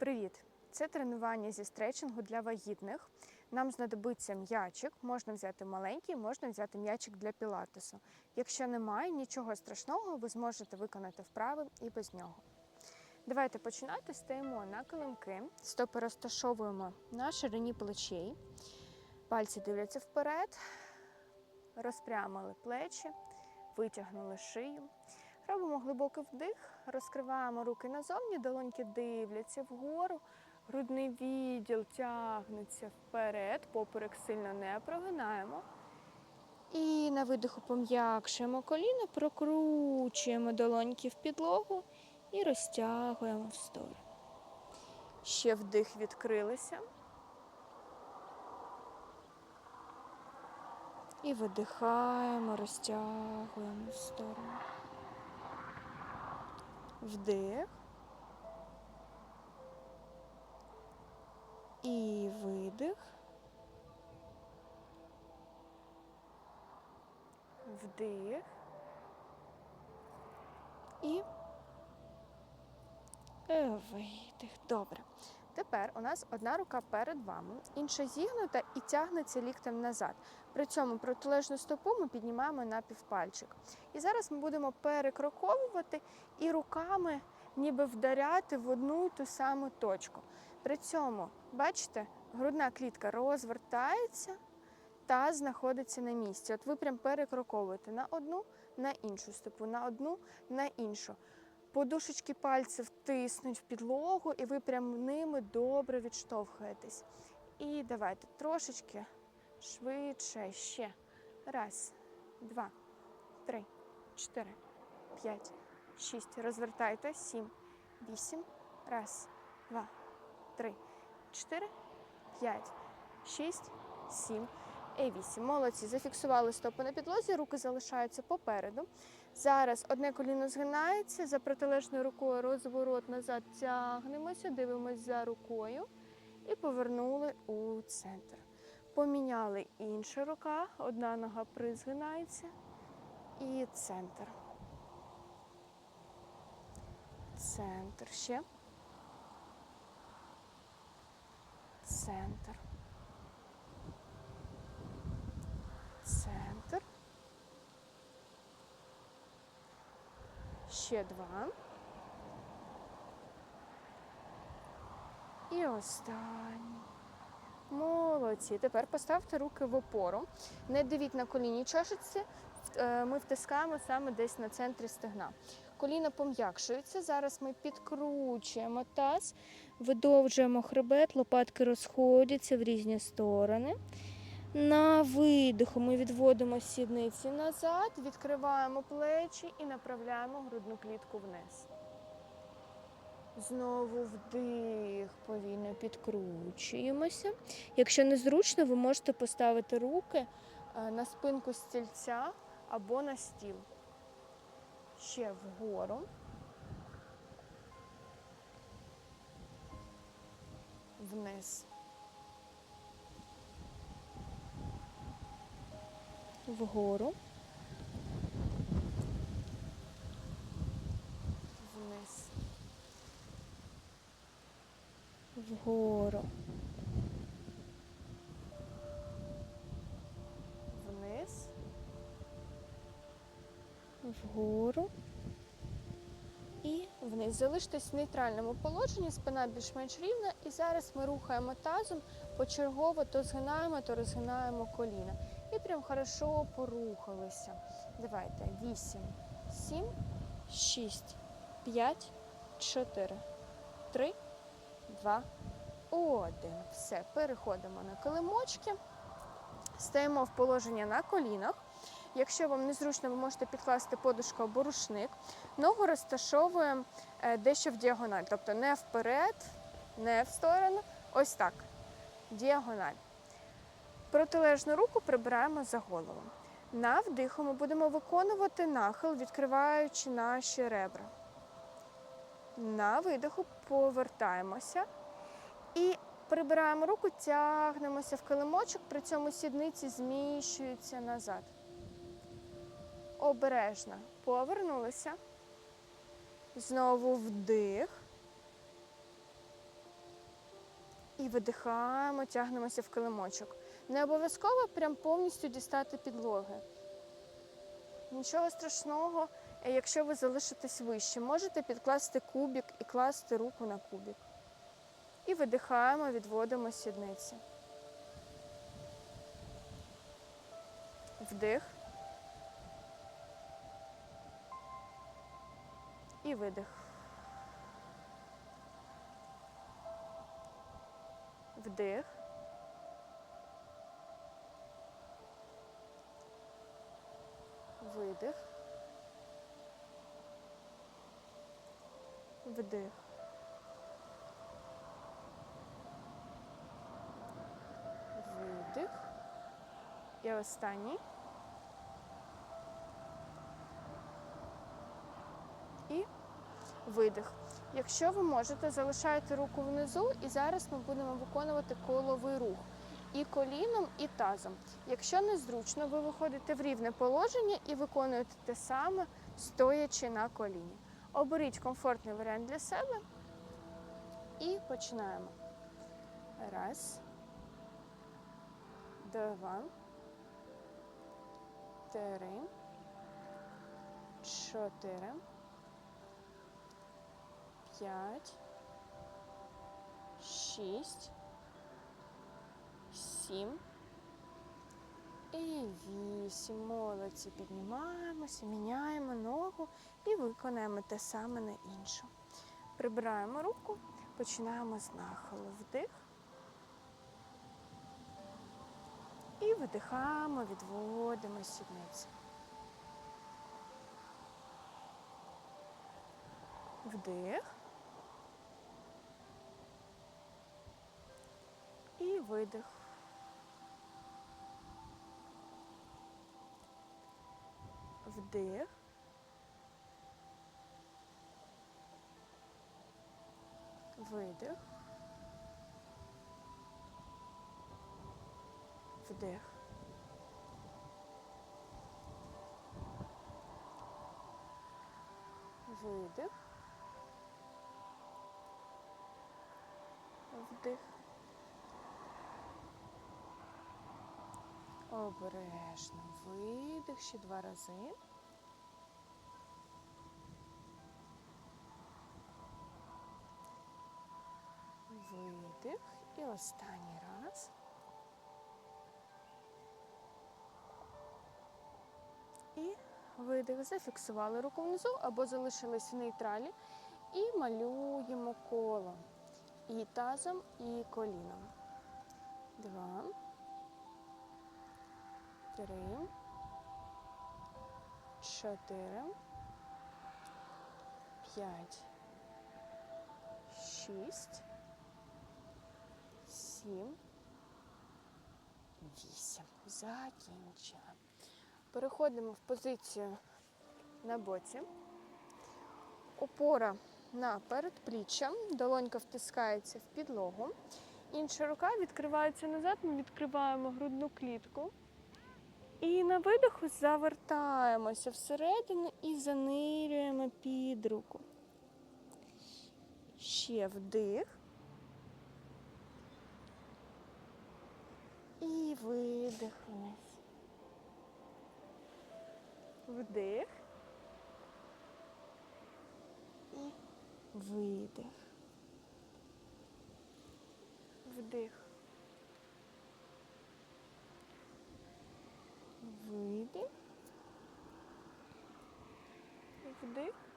Привіт! Це тренування зі стретчингу для вагітних. Нам знадобиться м'ячик. Можна взяти маленький, можна взяти м'ячик для пілатесу. Якщо немає нічого страшного, ви зможете виконати вправи і без нього. Давайте починати. Стаємо на килимки, стопи розташовуємо на ширині плечей, пальці дивляться вперед, розпрямили плечі, витягнули шию. Робимо глибокий вдих, розкриваємо руки назовні, долоньки дивляться вгору, грудний відділ тягнеться вперед, поперек сильно не прогинаємо. І на видиху пом'якшуємо коліно, прокручуємо долоньки в підлогу і розтягуємо в сторону. Ще вдих відкрилися. І видихаємо, розтягуємо в сторону. Вдих. І видих. Вдих. І е, видих. Добре. Тепер у нас одна рука перед вами, інша зігнута і тягнеться ліктем назад. При цьому протилежну стопу ми піднімаємо на півпальчик. І зараз ми будемо перекроковувати і руками ніби вдаряти в одну і ту саму точку. При цьому, бачите, грудна клітка розвертається та знаходиться на місці. От ви прям перекроковуєте на одну, на іншу стопу, на одну, на іншу. Подушечки пальців тиснуть в підлогу, і ви прям ними добре відштовхуєтесь. І давайте трошечки швидше ще. Раз, два, три, чотири, п'ять, шість. Розвертайте. Сім, вісім. Раз, два, три, чотири, п'ять, шість, сім. І вісім. Молодці. Зафіксували стопи на підлозі, руки залишаються попереду. Зараз одне коліно згинається, за протилежною рукою розворот назад тягнемося, дивимося за рукою і повернули у центр. Поміняли інша рука, одна нога призгинається і центр. Центр ще. Центр. Ще два. І останній. Молодці. Тепер поставте руки в опору. Не дивіть на коліні чашечці. Е, Ми втискаємо саме десь на центрі стегна. Коліна пом'якшуються. Зараз ми підкручуємо таз, видовжуємо хребет, лопатки розходяться в різні сторони. На видиху ми відводимо сідниці назад, відкриваємо плечі і направляємо грудну клітку вниз. Знову вдих, повільно підкручуємося. Якщо незручно, ви можете поставити руки е, на спинку стільця або на стіл. Ще вгору. Вниз. Вгору. Вниз. Вгору. Вниз. Вгору. І вниз. Залиштесь в нейтральному положенні, спина більш-менш рівна. І зараз ми рухаємо тазом почергово, то згинаємо, то розгинаємо коліна. І прям хорошо порухалися. Давайте. 8, 7, 6, 5, 4, 3, 2, 1. Все, переходимо на килимочки. Стаємо в положення на колінах. Якщо вам незручно, ви можете підкласти подушку або рушник. Ногу розташовуємо е, дещо в діагональ, тобто не вперед, не в сторону. Ось так. Діагональ. Протилежну руку прибираємо за голову. На вдиху ми будемо виконувати нахил, відкриваючи наші ребра. На видиху повертаємося і прибираємо руку, тягнемося в килимочок, при цьому сідниці зміщуються назад. Обережно повернулися. Знову вдих. І видихаємо, тягнемося в килимочок. Не обов'язково прям повністю дістати підлоги. Нічого страшного, якщо ви залишитесь вище, можете підкласти кубик і класти руку на кубик. І видихаємо, відводимо сідниці. Вдих. І видих. Вдих. Видих. Вдих. Видих. І останній. І видих. Якщо ви можете, залишайте руку внизу, і зараз ми будемо виконувати коловий рух і коліном, і тазом. Якщо незручно, ви виходите в рівне положення і виконуєте те саме, стоячи на коліні. Оберіть комфортний варіант для себе і починаємо. Раз, два, три, чотири. П'ять, шість, сім і вісім. Молодці. Піднімаємося, міняємо ногу і виконаємо те саме на іншу. Прибираємо руку, починаємо з нахилу. Вдих. І видихаємо, відводимо сідниці. Вдих. І видих. Вдих. Видих. Вдих. Видих. Вдих. Обережно. Видих ще два рази. Видих. І останній раз. І видих. Зафіксували руку внизу або залишились в нейтралі. І малюємо коло. І тазом, і коліном. Два. Три. Чотири. П'ять. Шість. Сім. Вісім. Закінчили. Переходимо в позицію на боці. Опора на передпліччя, долонька втискається в підлогу. Інша рука відкривається назад, ми відкриваємо грудну клітку. І на видиху завертаємося всередину і занирюємо під руку. Ще вдих. І видих вниз. Вдих. І видих. Вдих. Видих. Вдих.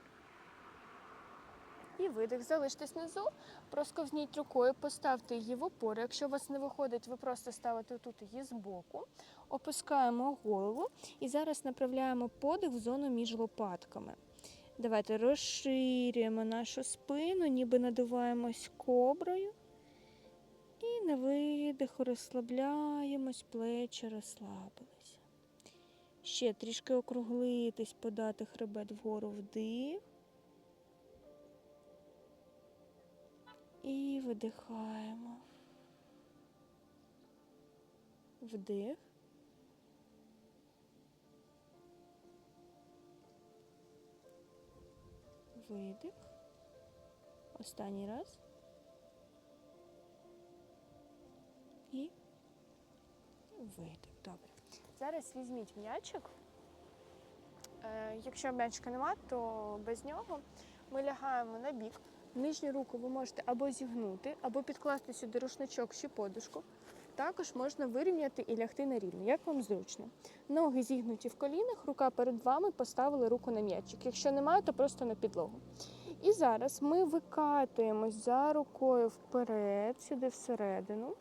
І видих. Залиштесь внизу, просковзніть рукою, поставте її в опору. Якщо у вас не виходить, ви просто ставите тут її збоку. Опускаємо голову і зараз направляємо подих в зону між лопатками. Давайте розширюємо нашу спину, ніби надуваємось коброю. І на видиху розслабляємось, плечі розслабилися. Ще трішки округлитись, подати хребет вгору вдих. І видихаємо. Вдих. Видих. Останній раз. І видих. Добре. Зараз візьміть м'ячик. Е, якщо м'ячика нема, то без нього ми лягаємо на бік. Нижню руку ви можете або зігнути, або підкласти сюди рушничок чи подушку. Також можна вирівняти і лягти на рівно, як вам зручно. Ноги зігнуті в колінах, рука перед вами, поставили руку на м'ячик. Якщо немає, то просто на підлогу. І зараз ми викатуємось за рукою вперед, сюди всередину.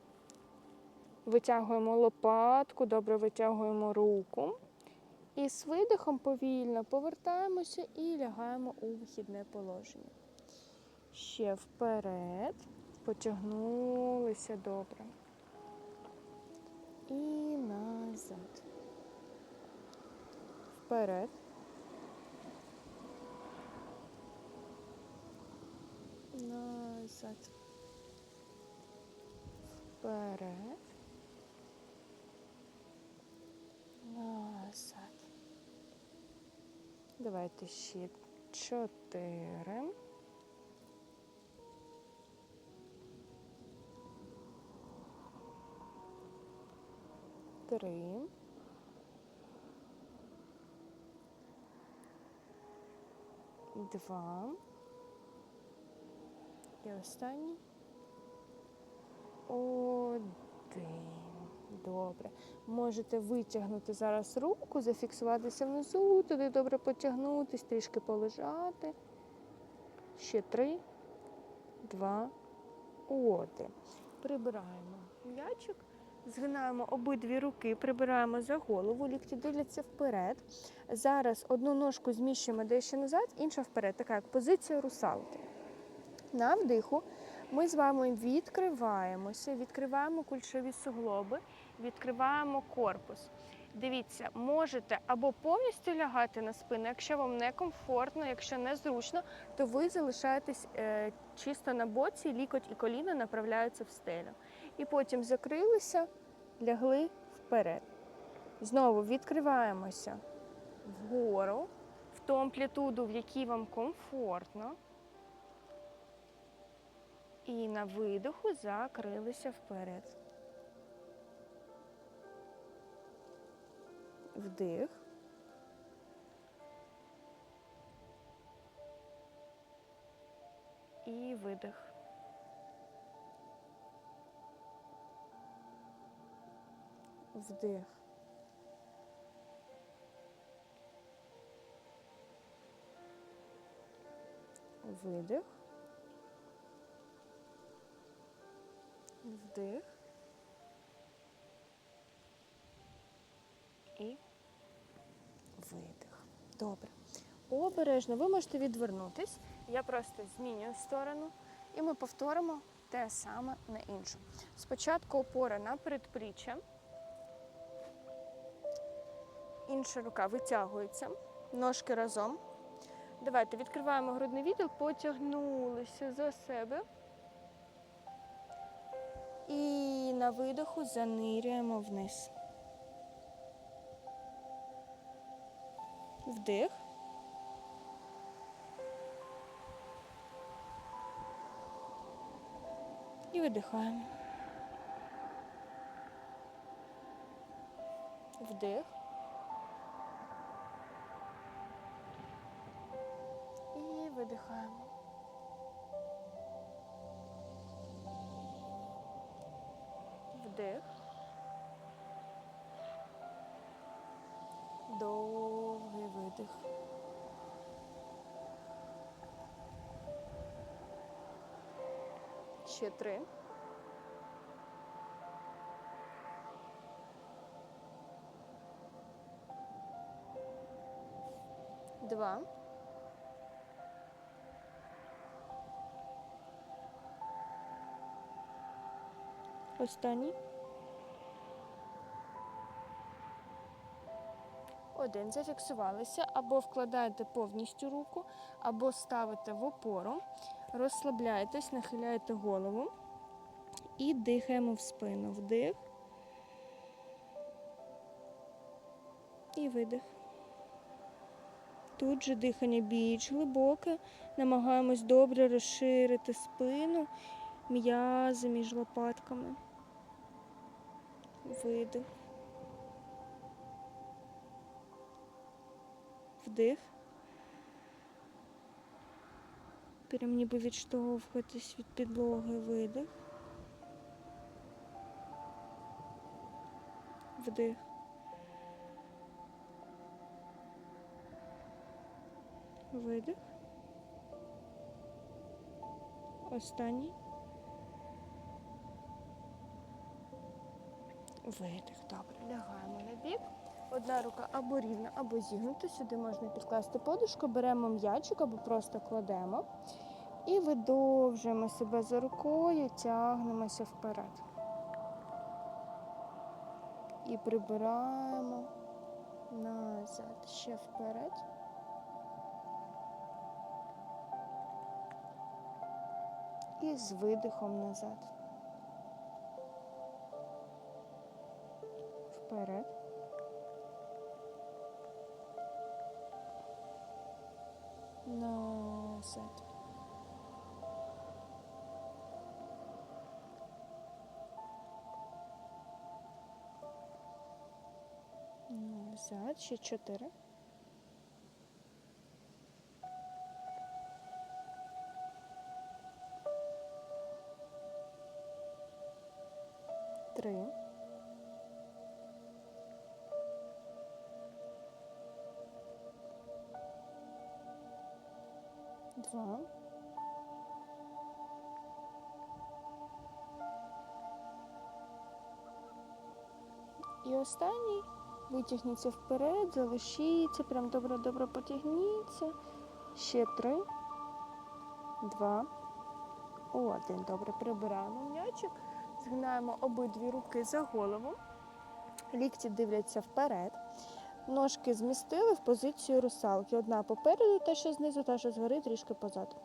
Витягуємо лопатку, добре витягуємо руку. І з видихом повільно повертаємося і лягаємо у вихідне положення. Ще вперед. Потягнулися добре. І назад. Вперед. Назад. Вперед. Назад. Давайте ще чотири. Три. Два. І останній. Один. Добре. Можете витягнути зараз руку, зафіксуватися внизу, туди добре потягнутись, трішки полежати. Ще три, два, один. Прибираємо м'ячик, згинаємо обидві руки, прибираємо за голову, лікті дивляться вперед. Зараз одну ножку зміщуємо дещо назад, інша вперед, така як позиція русалки. На вдиху ми з вами відкриваємося, відкриваємо кульшові суглоби, відкриваємо корпус. Дивіться, можете або повністю лягати на спину, якщо вам некомфортно, якщо незручно, то ви залишаєтесь е, чисто на боці, лікоть і коліна направляються в стелю. І потім закрилися, лягли вперед. Знову відкриваємося вгору, в ту амплітуду, в якій вам комфортно. І на видоху закрилися вперед. Вдих. І видих. Вдих. Видих. Вдих. І видих. Добре. Обережно ви можете відвернутись. Я просто змінюю сторону. І ми повторимо те саме на іншу. Спочатку опора на передпліччя. Інша рука витягується. Ножки разом. Давайте відкриваємо грудний відділ, потягнулися за себе. І на видоху занирюємо вниз. Вдих. І видихаємо. Вдих. Видихаємо. Вдих. Довгий видих. Ще три. Два. Останній. Один. Зафіксувалися. Або вкладаєте повністю руку, або ставите в опору, розслабляєтесь, нахиляєте голову і дихаємо в спину. Вдих. І видих. Тут же дихання більш глибоке. Намагаємось добре розширити спину, м'язи між лопатками видих. Вдих. Прям ніби відштовхуватись від підлоги видих. Вдих. Видих. Останній. Видих. Добре. Лягаємо на бік. Одна рука або рівна, або зігнута. Сюди можна підкласти подушку, беремо м'ячик або просто кладемо. І видовжуємо себе за рукою, тягнемося вперед. І прибираємо назад. Ще вперед. І з видихом назад. Вперед. Назад. Назад. Ще чотири. Три. Два. І останній. Витягніться вперед, залишіться, прям добре-добре потягніться. Ще три, два, один. Добре, прибираємо м'ячик, згинаємо обидві руки за голову, лікті дивляться вперед. Ножки змістили в позицію русалки. Одна попереду, та що знизу, та що згори, трішки позаду.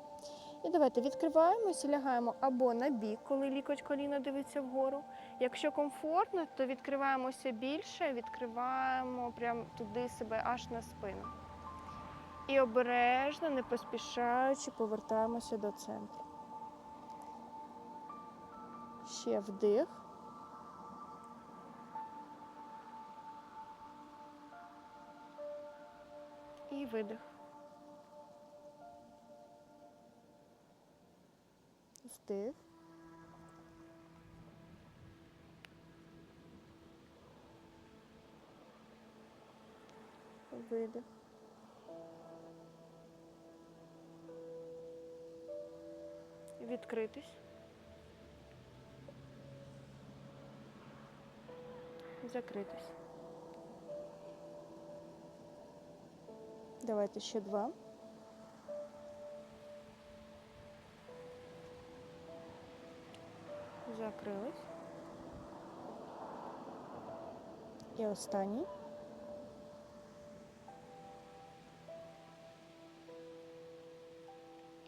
І давайте відкриваємося, лягаємо або на бік, коли лікоть коліна дивиться вгору. Якщо комфортно, то відкриваємося більше, відкриваємо прямо туди себе аж на спину. І обережно, не поспішаючи, повертаємося до центру. Ще вдих. Видих. Вдих. Видих. Відкритись. Закритись. Давайте ще два. Закрились. І останній.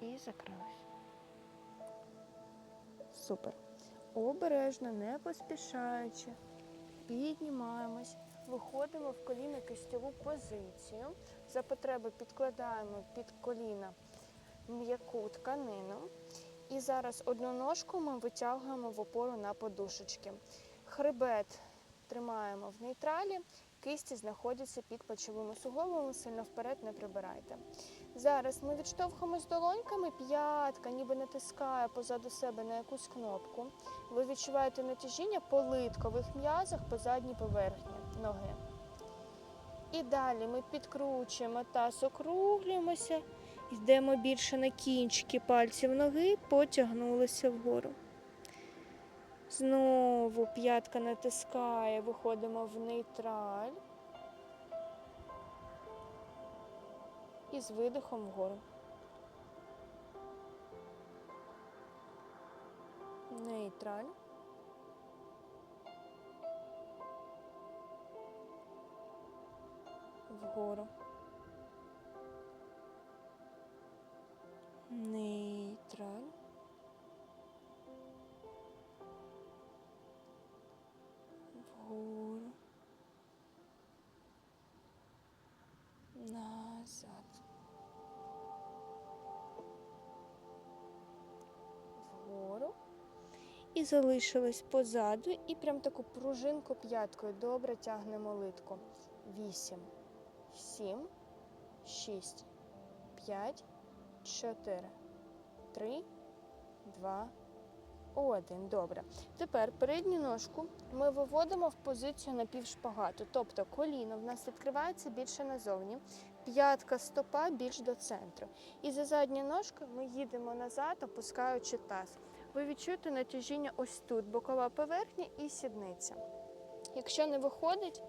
І закрились. Супер. Обережно, не поспішаючи. Піднімаємось, виходимо в коліно кистьову позицію. За потреби підкладаємо під коліна м'яку тканину. І зараз одну ножку ми витягуємо в опору на подушечки. Хребет тримаємо в нейтралі, кисті знаходяться під плечовими суглобами, сильно вперед не прибирайте. Зараз ми відштовхуємось долоньками, п'ятка ніби натискає позаду себе на якусь кнопку. Ви відчуваєте натяжіння по литкових м'язах по задній поверхні ноги. І далі ми підкручуємо таз, округлюємося, йдемо більше на кінчики пальців ноги, потягнулися вгору. Знову п'ятка натискає, виходимо в нейтраль. І з видихом вгору. Нейтраль. Вгору. Нейтраль. Вгору. Назад. Вгору. І залишилось позаду, і прям таку пружинку п'яткою добре тягнемо литку. Вісім, сім, шість, п'ять, чотири, три, два, один. Добре. Тепер передню ножку ми виводимо в позицію напівшпагату. Тобто коліно в нас відкривається більше назовні, п'ятка стопа більш до центру. І за задню ножку ми їдемо назад, опускаючи таз. Ви відчуєте натяжіння ось тут, бокова поверхня і сідниця. Якщо не виходить,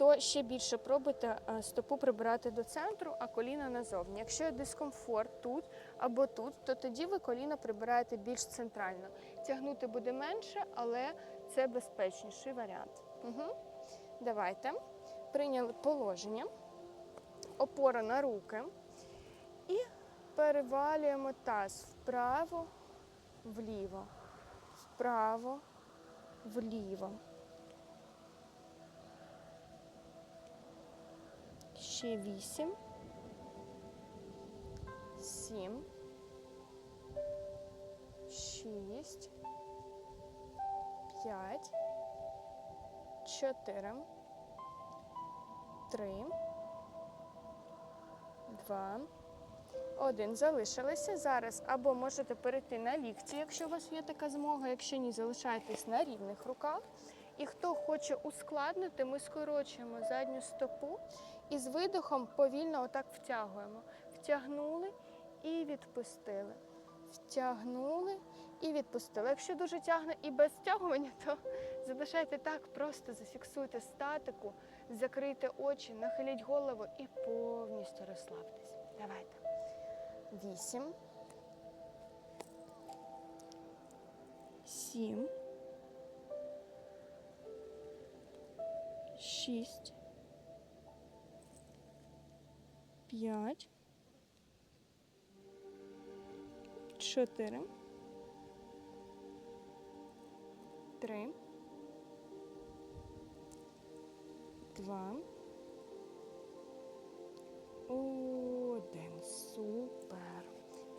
то ще більше пробуйте е, стопу прибирати до центру, а коліна назовні. Якщо є дискомфорт тут або тут, то тоді ви коліна прибираєте більш центрально. Тягнути буде менше, але це безпечніший варіант. Угу. Давайте. Прийняли положення, опора на руки і перевалюємо таз вправо, вліво, вправо, вліво. Ще вісім. Сім. Шість. П'ять. Чотири. Три. Два. Один. Залишилися. Зараз або можете перейти на лікті, якщо у вас є така змога. Якщо ні, залишайтесь на рівних руках. І хто хоче ускладнити, ми скорочуємо задню стопу і з видихом повільно отак втягуємо. Втягнули і відпустили. Втягнули і відпустили. Якщо дуже тягне і без втягування, то залишайте так, просто зафіксуйте статику, закрийте очі, нахиліть голову і повністю розслабтесь. Давайте. Вісім. Сім. Шість. П'ять. Чотири. Три. Два. Один. Супер.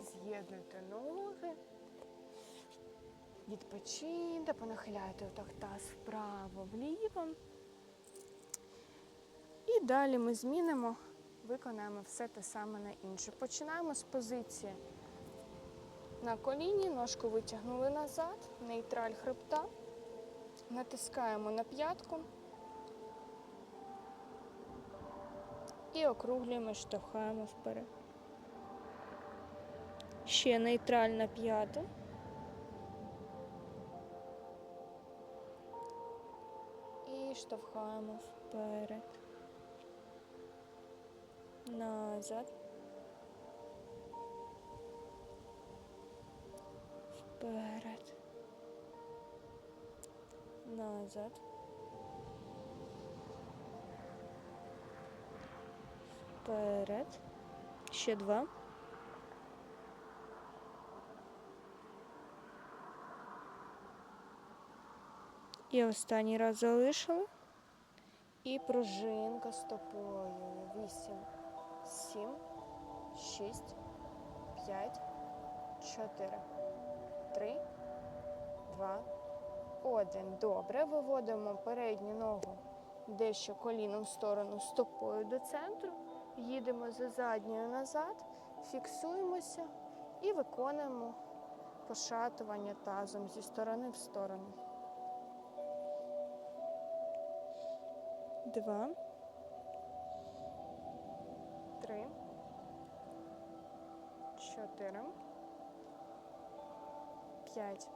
З'єднуйте ноги. Відпочиньте, понахиляйте отак таз вправо, вліво. І далі ми змінимо, виконаємо все те саме на інше. Починаємо з позиції на коліні, ножку витягнули назад, нейтраль хребта, натискаємо на п'ятку і округлюємо, штовхаємо вперед. Ще нейтраль на п'яту. І штовхаємо вперед. Назад. Вперед. Назад. Вперед. Ще два. І останній раз залишили. І пружинка стопою. Вісім, сім, шість, п'ять, чотири, три, два, один. Добре. Виводимо передню ногу дещо коліном в сторону стопою до центру. Їдемо за задньою назад, фіксуємося і виконуємо пошатування тазом зі сторони в сторону. Два. Три. Чотири. П'ять.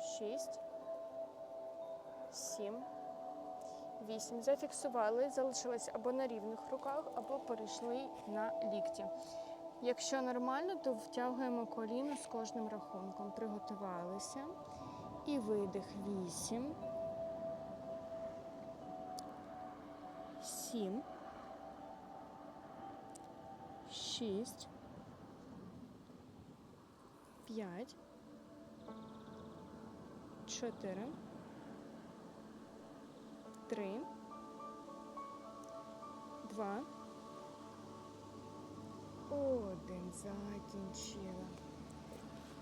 Шість. Сім. Вісім. Зафіксували. Залишились або на рівних руках, або перейшли на лікті. Якщо нормально, то втягуємо коліно з кожним рахунком. Приготувалися. І видих. Вісім. Сім. Шість. П'ять. Чотири. Три. Два. Один. Закінчила.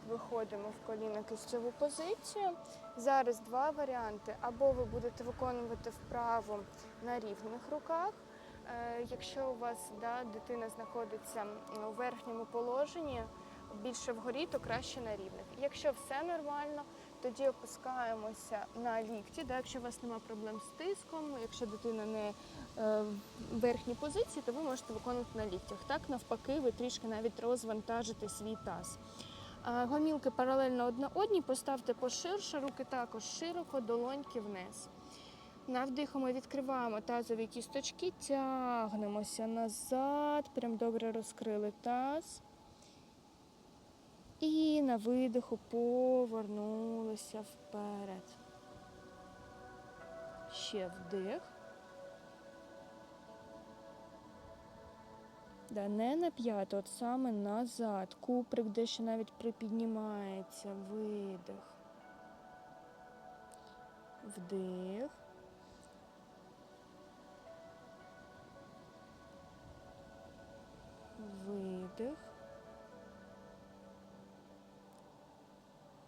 Виходимо в коліно кистьову позицію. Зараз два варіанти. Або ви будете виконувати вправу на рівних руках, Якщо у вас да, дитина знаходиться у верхньому положенні, більше вгорі, то краще на рівних. Якщо все нормально, тоді опускаємося на лікті. Да, якщо у вас немає проблем з тиском, якщо дитина не е, в верхній позиції, то ви можете виконувати на ліктях. Так, навпаки, ви трішки навіть розвантажите свій таз. Гомілки паралельно одна одній, поставте поширше, руки також широко, долоньки вниз. На вдиху ми відкриваємо тазові кісточки, тягнемося назад, прям добре розкрили таз. І на видиху повернулися вперед. Ще вдих. Да, не на п'яту, от саме назад. Куприк дещо навіть припіднімається. Видих. Вдих. Видих.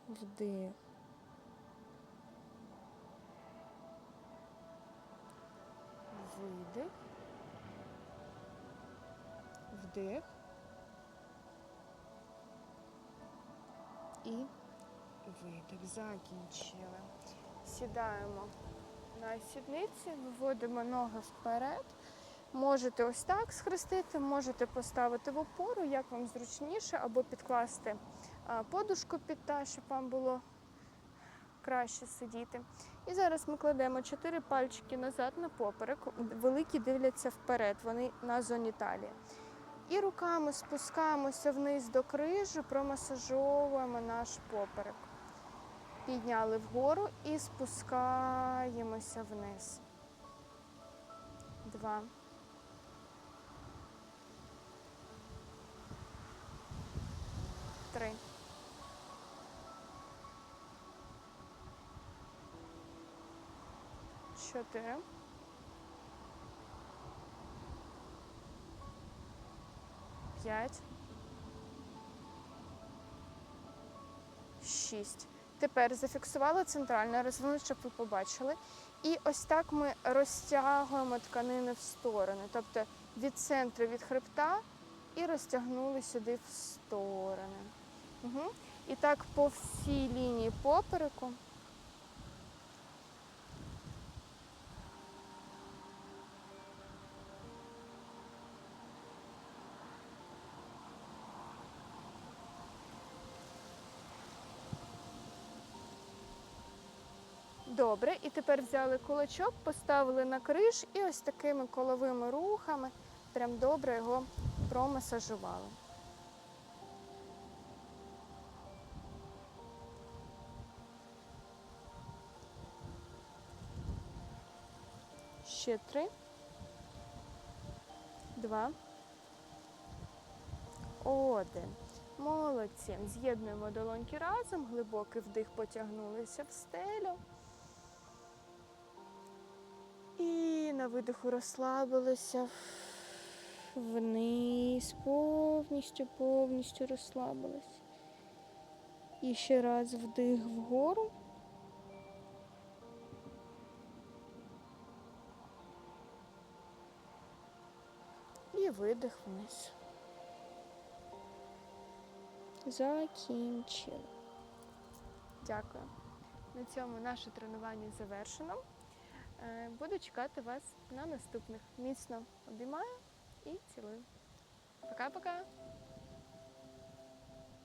Вдих. Видих. Вдих. І видих. Закінчили. Сідаємо на сідниці, виводимо ноги вперед. Можете ось так схрестити, можете поставити в опору, як вам зручніше, або підкласти подушку під та, щоб вам було краще сидіти. І зараз ми кладемо чотири пальчики назад на поперек. Великі дивляться вперед, вони на зоні талії. І руками спускаємося вниз до крижі, промасажовуємо наш поперек. Підняли вгору і спускаємося вниз. Два. Три. Чотири. П'ять. Шість. Тепер зафіксували центрально, розвернули, щоб ви побачили. І ось так ми розтягуємо тканини в сторони. Тобто від центру від хребта і розтягнули сюди в сторони. Угу. І так по всій лінії попереку. Добре, і тепер взяли кулачок, поставили на криш і ось такими коловими рухами прям добре його промасажували. Ще три. Два. Один. Молодці. З'єднуємо долоньки разом, глибокий вдих потягнулися в стелю. І на видиху розслабилися вниз, повністю, повністю розслабились. І ще раз вдих вгору. Видих вниз. Закінчили. Дякую. На цьому наше тренування завершено. Е, Буду чекати вас на наступних. Міцно обіймаю і цілую. Пока-пока!